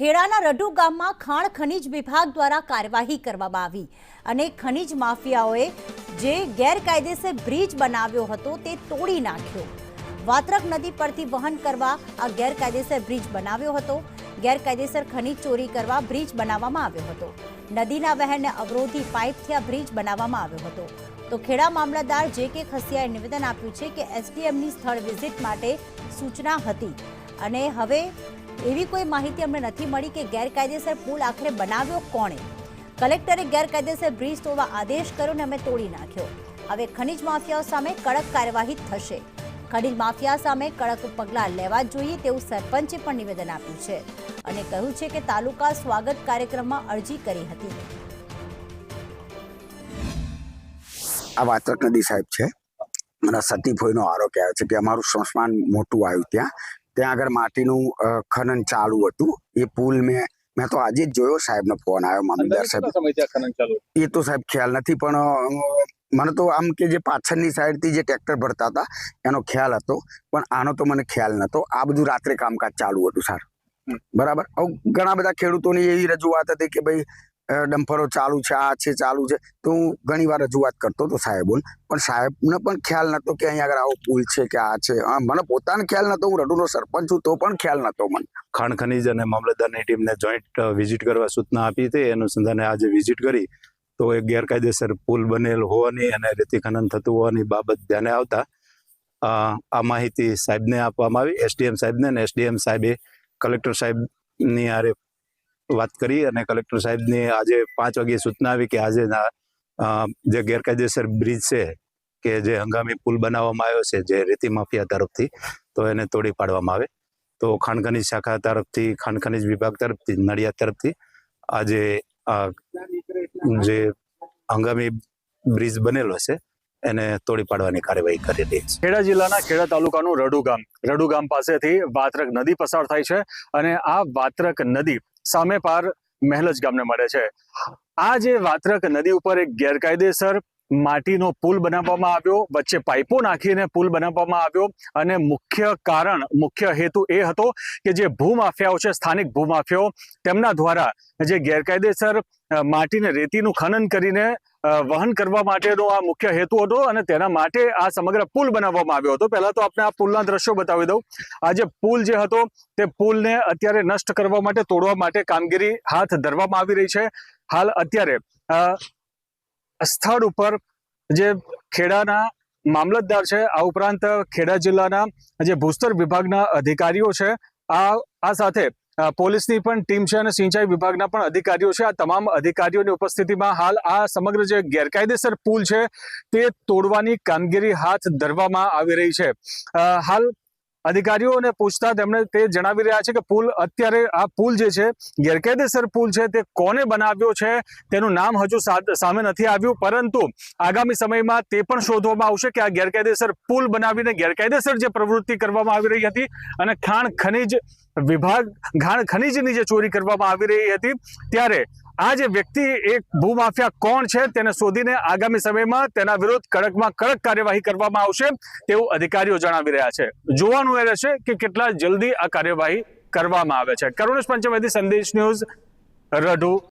ખેડાના રઢુ ગામમાં ખાણ ખનીજ વિભાગ દ્વારા કાર્યવાહી કરવામાં આવી અને ખનીજ માફિયાઓએ જે ગેરકાયદેસર બ્રિજ બનાવ્યો હતો તે તોડી નાખ્યો. વાત્રક નદી પરથી વહન કરવા આ ગેરકાયદેસર બ્રિજ બનાવ્યો હતો. ગેરકાયદેસર ખનીજ ચોરી કરવા બ્રિજ બનાવવામાં આવ્યો હતો. નદીના વહેણને અવરોધી પાઇપથી આ બ્રિજ બનાવવામાં આવ્યો હતો. તો ખેડા મામલતદાર જે કે ખસિયાએ નિવેદન આપ્યું છે કે એસડીએમની સ્થળ વિઝિટ માટે સૂચના હતી અને હવે એવી કોઈ માહિતી અમને નથી મળી કે ગેરકાયદેસર પુલ આખરે બનાવ્યો કોણે? કલેક્ટરે ગેરકાયદેસર બ્રિજ તોડવા આદેશ કર્યો ને અમે તોડી નાખ્યો. હવે ખનીજ માફિયાઓ સામે કડક કાર્યવાહી થશે. ખનીજ માફિયા સામે કડક પગલાં લેવા જોઈએ તેવું સરપંચે પણ નિવેદન આપ્યું છે અને કહ્યું છે કે તાલુકા સ્વાગત કાર્યક્રમમાં અરજી કરી હતી. આ વાત્રક નદી સાહેબ છે. મને સતીફોઈનો આરોપ આવ્યો છે કે અમારું સ્મશાન મોટું આવ્યું ત્યાં. ત્યાં આગળ માટીનું ખનન ચાલુ હતું. એ પુલ મેં મેં તો આજે જ જોયો સાહેબનો ફોન આવ્યો મામલદાર સાહેબ એ તો સાહેબ ખ્યાલ નથી પણ મને તો આમ કે જે પાછળની સાઈડથી જે ટ્રેક્ટર ભરતા હતા એનો ખ્યાલ હતો. પણ આનો તો મને ખ્યાલ નતો. આ બધું રાત્રે કામકાજ ચાલુ હતું સર બરાબર? ઘણા બધા ખેડૂતોની એવી રજૂઆત હતી કે ભાઈ અ, ચાલુ છે આ છે ચાલુ છે. તો હું ઘણી વાર રજૂઆત કરતો હતો સાહેબોને. પણ સાહેબને પણ ખ્યાલ નહોતો કે અહીંયા આગળ આવો પુલ છે કે આ છે. મને પોતાને ખ્યાલ નહોતો. હું રડુનો સરપંચ છું તો પણ ખ્યાલ નહોતો મને. ખાણ ખનીજ અને મામલતદારની ટીમને જોઈન્ટ વિઝિટ કરવા સૂચના આપી હતી. અનુસંધાને આજે વિઝિટ કરી. તો એ ગેરકાયદેસર પુલ બનેલ હોવાની અને રેતી ખનન થતું હોવાની બાબત ધ્યાને આવતા આ માહિતી સાહેબને આપવામાં આવી. એસડીએમ સાહેબને અને એસડીએમ સાહેબે કલેક્ટર સાહેબની આરે વાત કરી અને કલેક્ટર સાહેબની આજે પાંચ વાગે સૂચના આવી કે આજે જે ગેરકાયદેસર બ્રિજ છે, કે જે હંગામી પુલ બનાવવામાં આવ્યો છે, જે રેતી માફિયા તરફથી, તો એને તોડી પાડવામાં આવે. તો ખાણ ખનીજ શાખા તરફથી, ખાણ ખનીજ વિભાગ તરફથી, નડિયાદ તરફથી આજે આ જે હંગામી બ્રિજ બનેલો છે, એને તોડી પાડવાની કાર્યવાહી કરી રહી છે. ખેડા જિલ્લાના ખેડા તાલુકાનું રડુ ગામ રડુ ગામ પાસેથી વાત્રક નદી પસાર થાય છે અને આ વાત્રક નદી સામે પાર મહેલજ ગામને મળે છે. આ જે વાત્રક નદી ઉપર એક ગેરકાયદેસર માટીનો પુલ બનાવવામાં આવ્યો, વચ્ચે પાઇપો નાખીને પુલ બનાવવામાં આવ્યો અને મુખ્ય કારણ, મુખ્ય હેતુ એ હતો કે જે ભૂમાફિયાઓ છે, સ્થાનિક ભૂમાફિયાઓ, તેમના દ્વારા જે ગેરકાયદેસર માટીને રેતીનું ખનન કરીને વહન કરવા માટેનો આ મુખ્ય હેતુ હતો અને તેના માટે આ સમગ્ર પુલ બનાવવામાં આવ્યો હતો. પહેલા તો આપણે આ પુલના દ્રશ્યો બતાવી દઉં. આ જે પુલ જે હતો, તે પુલને અત્યારે નષ્ટ કરવા માટે, તોડવા માટે કામગીરી હાથ ધરવામાં આવી રહી છે. હાલ અત્યારે સ્થળ ઉપર જે ખેડાના મામલતદાર છે, આ ઉપરાંત ખેડા જિલ્લાના જે ભૂસ્તર વિભાગના અધિકારીઓ છે, આ આ સાથે પોલીસની પણ ટીમ છે અને સિંચાઈ વિભાગના પણ અધિકારીઓ છે. આ તમામ અધિકારીઓની ઉપસ્થિતિમાં હાલ આ સમગ્ર જે ગેરકાયદેસર પુલ છે તે તોડવાની કામગીરી હાથ ધરવામાં આવી રહી છે. હાલ અધિકારીઓને પૂછતા તેમણે તે જણાવી રહ્યા છે કે પુલ અત્યારે આ પુલ જે છે, ગેરકાયદેસર પુલ છે, તે કોને બનાવ્યો છે, તેનું નામ હજુ સામે નથી આવ્યું, પરંતુ આગામી સમયમાં તે પણ શોધવામાં આવશે કે આ ગેરકાયદેસર પુલ બનાવીને ગેરકાયદેસર જે પ્રવૃત્તિ કરવામાં આવી રહી હતી અને ખાણ ખનીજ વિભાગ, ખાણ ખનીજની જે ચોરી કરવામાં આવી રહી હતી, ત્યારે આ જે વ્યક્તિ એક ભૂમાફિયા કોણ છે તેને શોધીને આગામી સમયમાં તેના વિરુદ્ધ કડકમાં કડક કાર્યવાહી કરવામાં આવશે તેવું અધિકારીઓ જણાવી રહ્યા છે. જોવાનું એ રહેશે કે કેટલા જલ્દી આ કાર્યવાહી કરવામાં આવે છે. કરુણેશ પંચમેદી સંદેશ ન્યૂઝ, રઢુ.